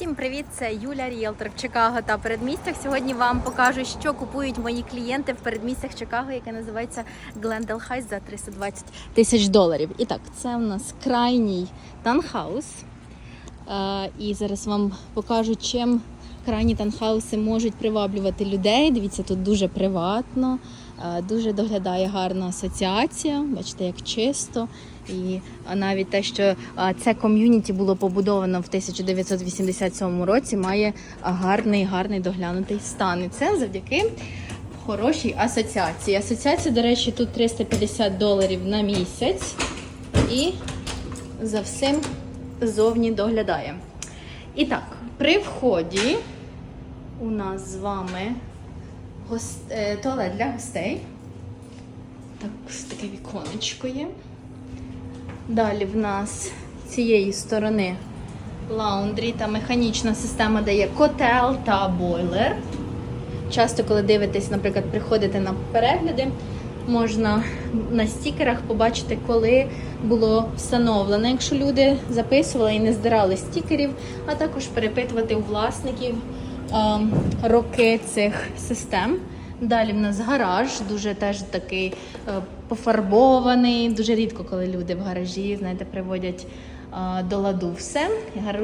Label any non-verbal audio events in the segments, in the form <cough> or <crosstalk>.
Всім привіт! Це Юля Ріелтор в Чикаго та передмістях. Сьогодні вам покажу, що купують мої клієнти в передмістях Чикаго, яке називається Glendale Heights за 320 тисяч доларів. І так, це в нас крайній танхаус. Е, І зараз вам покажу, чим крайні танхауси можуть приваблювати людей. Дивіться, тут дуже приватно, дуже доглядає гарна асоціація. Бачите, як чисто. І навіть те, що це ком'юніті було побудовано в 1987 році, має гарний, гарний доглянутий стан. І це завдяки хорошій асоціації. Асоціація, до речі, тут 350 доларів на місяць. І за всім зовні доглядає. І так, при вході у нас з вами е, туалет для гостей. Так, таке віконечко є. Далі в нас з цієї сторони лаундрі та механічна система, де є котел та бойлер. Часто, коли дивитесь, наприклад, приходите на перегляди, можна на стікерах побачити, коли було встановлено, якщо люди записували і не здирали стікерів, а також перепитувати у власників роки цих систем. Далі в нас гараж, дуже теж такий е, пофарбований. Дуже рідко, коли люди в гаражі, знаєте, приводять е, до ладу все.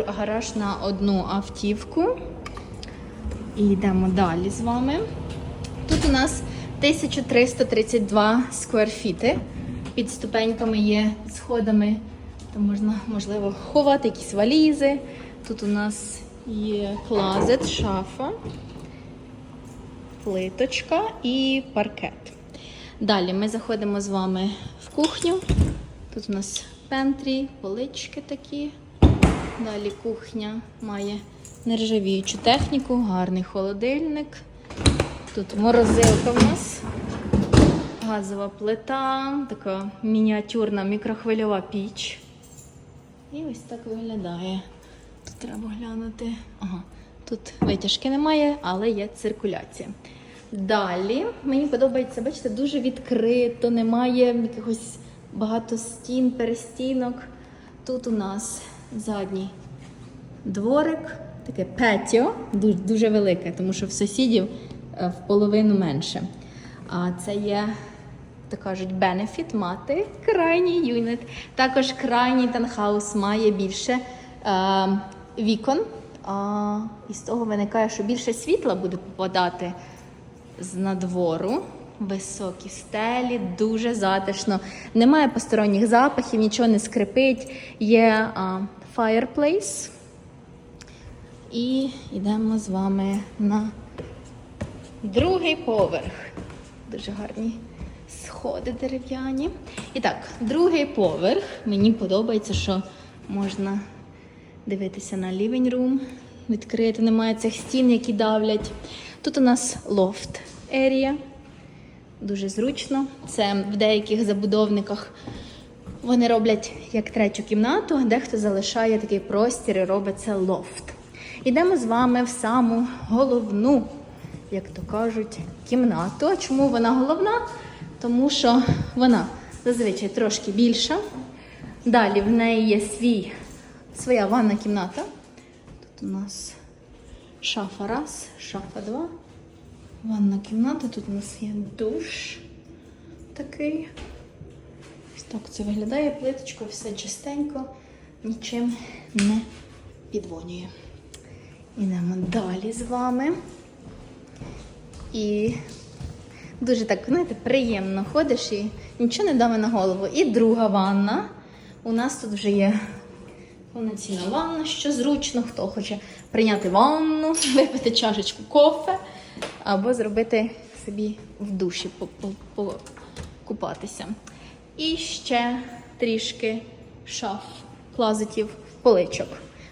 Гараж на одну автівку. І йдемо далі з вами. Тут у нас 1332 скверфіти. Під ступеньками є сходами, то можна, можливо, ховати якісь валізи. Тут у нас є клазет, шафа, плиточка і паркет. Далі ми заходимо з вами в кухню. Тут у нас пентрі, полички такі. Далі кухня має нержавіючу техніку, гарний холодильник. Тут морозилка в нас, газова плита, така мініатюрна мікрохвильова піч. І ось так виглядає. Треба глянути. Ага, тут витяжки немає, але є циркуляція. Далі мені подобається, бачите, дуже відкрито, немає якихось багато стін, перестінок. Тут у нас задній дворик, таке петіо, дуже, велике, тому що в сусідів е, в половину менше. А це є, то кажуть, бенефіт мати крайній юніт. Також крайній танхаус має більше е, вікон. А, і з того виникає, що більше світла буде попадати з надвору. Високі стелі, дуже затишно. Немає посторонніх запахів, нічого не скрипить. Є а, fireplace. І йдемо з вами на другий поверх. Дуже гарні сходи дерев'яні. І так, другий поверх. Мені подобається, що можна дивитися на living room, відкрити, немає цих стін, які давлять. Тут у нас лофт area. Дуже зручно. Це в деяких забудовниках вони роблять як третю кімнату, дехто залишає такий простір і робить це лофт. Йдемо з вами в саму головну, як то кажуть, кімнату. А чому вона головна? Тому що вона зазвичай трошки більша. Далі в неї є свій, своя ванна кімната. Тут у нас шафа раз, шафа два. Ванна кімната, тут у нас є душ такий. Ось так це виглядає плиточка, все чистенько, нічим не підвонює. Ідемо далі з вами. І дуже так, знаєте, приємно ходиш і нічого не даме на голову. І друга ванна. У нас тут вже є повноцінна ванна, що зручно, хто хоче прийняти ванну, <laughs> випити чашечку кофе або зробити собі в душі покупатися. І ще трішки шаф, клазетів, поличок.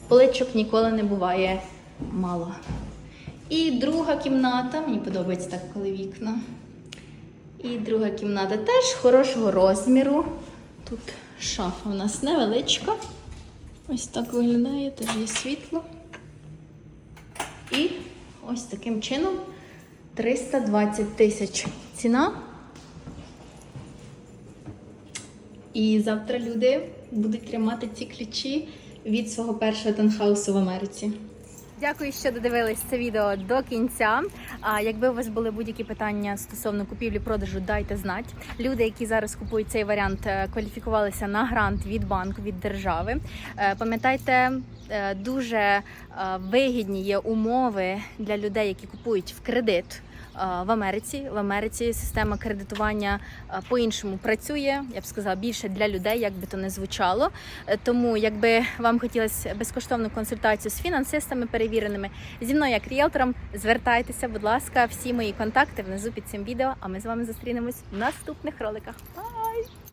Поличок ніколи не буває мало. І друга кімната, мені подобається так, коли вікна. І друга кімната теж хорошого розміру. Тут шафа у нас невеличка. Ось так виглядає, теж є світло. І ось таким чином 320 тисяч ціна. І завтра люди будуть тримати ці ключі від свого першого танхаусу в Америці. Дякую, що додивились це відео до кінця. А якби у вас були будь-які питання стосовно купівлі-продажу, дайте знати. Люди, які зараз купують цей варіант, е, кваліфікувалися на грант від банку від держави. Е, Пам'ятайте, е, дуже вигідні є умови для людей, які купують в кредит. Е, В Америці в Америці система кредитування е, по-іншому працює. Я б сказала більше для людей, як би то не звучало. Е, Тому, якби вам хотілося безкоштовну консультацію з фінансистами перевіреними зі мною як ріелтором, звертайтеся, будь ласка, всі мої контакти внизу під цим відео. А ми з вами зустрінемось в наступних роликах. Па!